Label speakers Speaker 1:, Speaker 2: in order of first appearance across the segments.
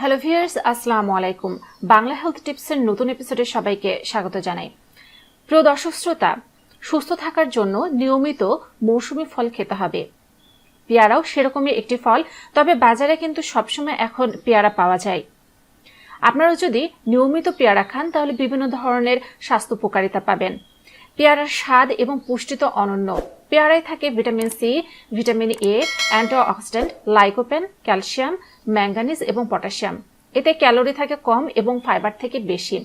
Speaker 1: Hello viewers আসসালামু আলাইকুম Bangla health টিপসের নতুন এপিসোডে সবাইকে স্বাগত জানাই। প্রিয় দর্শক শ্রোতা, সুস্থ থাকার জন্য নিয়মিত মৌসুমি ফল খেতে হবে। পেয়ারাও সেরকমই একটি ফল, তবে বাজারে কিন্তু সবসময় এখন পেয়ারা পাওয়া যায়। আপনারা যদি নিয়মিত পেয়ারা খান, তাহলে বিভিন্ন ধরনের স্বাস্থ্য উপকারিতা পাবেন। পেয়ারার স্বাদ এবং পুষ্টি তো অনন্য। পেয়ারায় থাকে vitamin C, vitamin A, antioxidant, lycopene, calcium manganese এবং পটাশিয়াম। এতে ক্যালোরি থাকে কম এবং ফাইবার থেকে বেশি।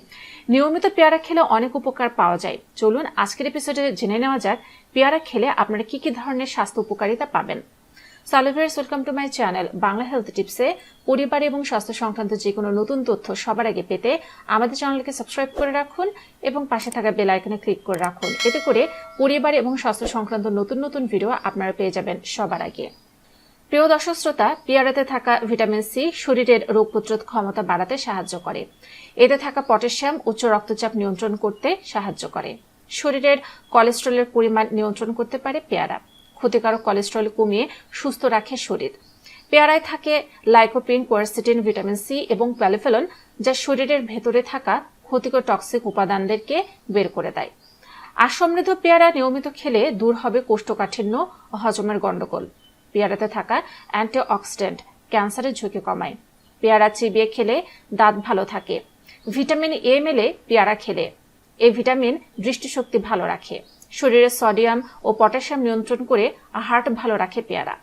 Speaker 1: নিয়মিত পেয়ারা খেলে অনেক উপকার পাওয়া যায়। চলুন আজকের এপিসোডে জেনে নেওয়া যাক, পেয়ারা খেলে আপনারা কি কি ধরনের স্বাস্থ্য উপকারিতা পাবেন। সালোভিয়ার্স welcome to my channel Bangla health টিপসে পরিবার এবং স্বাস্থ্য সংক্রান্ত যে কোনো নতুন তথ্য সবার আগে পেতে আমাদের চ্যানেলকে সাবস্ক্রাইব করে রাখুন এবং পাশে থাকা বেল আইকনে ক্লিক করে রাখুন। এতে করে পরিবার এবং স্বাস্থ্য সংক্রান্ত নতুন নতুন ভিডিও আপনারা পেয়ে যাবেন সবার আগে। প্রিয় দর্শক শ্রোতা, পেয়ারাতে থাকা ভিটামিন সি শরীরের রোগ প্রতিরোধ ক্ষমতা বাড়াতে সাহায্য করে। এতে থাকা পটাশিয়াম, উচ্চ রক্তচাপ নিয়ন্ত্রণ করতে সাহায্য করে। শরীরের কোলেস্ট্রলের পরিমাণ নিয়ন্ত্রণ করতে পারে পেয়ারা। ক্ষতিকারক কোলেস্ট্রল কমিয়ে সুস্থ রাখে শরীর। পেয়ারায় থাকে লাইকোপিন কোয়ারসিটিন, ভিটামিন সি এবং প্যালিফেলন, যা শরীরের ভেতরে থাকা ক্ষতিকর টক্সিক উপাদানদেরকে বের করে দেয়। আর সমৃদ্ধ পেয়ারা নিয়মিত খেলে দূর হবে কোষ্ঠকাঠিন্য হজমের গণ্ডগোল পেয়ারাতে থাকা অ্যান্টিঅক্সিডেন্ট ক্যান্সারের ঝুঁকি কমায়। পেয়ারা চিবিয়ে খেলে দাঁত ভালো থাকে। ভিটামিন এ মেলে পেয়ারা খেলে। এই ভিটামিন দৃষ্টিশক্তি ভালো রাখে। শরীরে সোডিয়াম ও পটাশিয়াম নিয়ন্ত্রণ করে হার্ট ভালো রাখে পেয়ারা।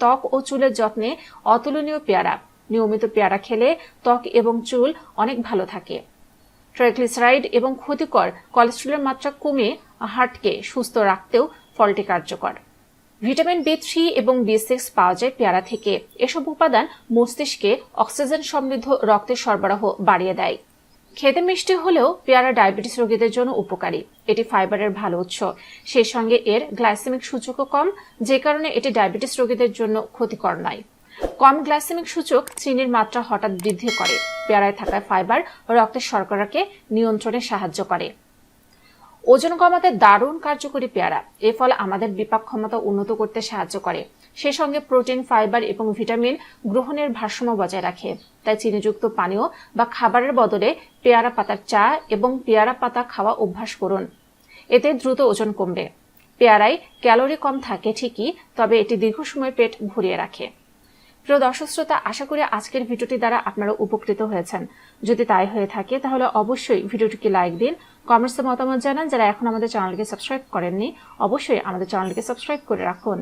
Speaker 1: ত্বক ও চুলের যত্নে অতুলনীয় পেয়ারা। নিয়মিত পেয়ারা খেলে ত্বক এবং চুল অনেক ভালো থাকে। ট্রাইগ্লিসারাইড এবং ক্ষতিকর কোলেস্ট্রলের মাত্রা কমিয়ে হার্টকে সুস্থ রাখতেও ফলটি কার্যকর। ভিটামিন বি থ্রি এবং বি সিক্স পাওয়া যায় পেয়ারা থেকে। এসব উপাদান মস্তিষ্কে অক্সিজেন সমৃদ্ধ রক্তের সরবরাহ বাড়িয়ে দেয়। খেতে মিষ্টি হলেও পেয়ারা ডায়াবেটিস রোগীদের জন্য উপকারী। এটি ফাইবারের ভালো উৎস। সেই সঙ্গে এর গ্লাইসেমিক সূচকও কম, যে কারণে এটি ডায়াবেটিস রোগীদের জন্য ক্ষতিকর নয়। কম গ্লাইসেমিক সূচক চিনির মাত্রা হঠাৎ বৃদ্ধি করে। পেয়ারায় থাকা ফাইবার রক্তের শর্করাকে নিয়ন্ত্রণে সাহায্য করে। ওজন কমাতে দারুণ কার্যকরী পেয়ারা। এর ফল আমাদের বিপাক ক্ষমতা উন্নত করতে সাহায্য করে। সে সঙ্গে প্রোটিন, ফাইবার এবং ভিটামিন গ্রহণের ভারসাম্য বজায় রাখে। তাই চিনিযুক্ত পানীয় বা খাবারের বদলে পেয়ারা পাতার চা এবং পেয়ারা পাতা খাওয়া অভ্যাস করুন। এতে দ্রুত ওজন কমবে। পেয়ারায় ক্যালোরি কম থাকে ঠিকই, তবে এটি দীর্ঘ সময় পেট ভরিয়ে রাখে। প্রিয় দর্শক শ্রোতা, আশা করি আজকের ভিডিওটি দ্বারা আপনারা উপকৃত হয়েছেন। যদি তাই হয়ে থাকে, তাহলে অবশ্যই ভিডিওটিকে লাইক দিন কমেন্টসে মতামত জানান। যারা এখন আমাদের চ্যানেলকে সাবস্ক্রাইব করেননি, অবশ্যই আমাদের চ্যানেলকে সাবস্ক্রাইব করে রাখুন।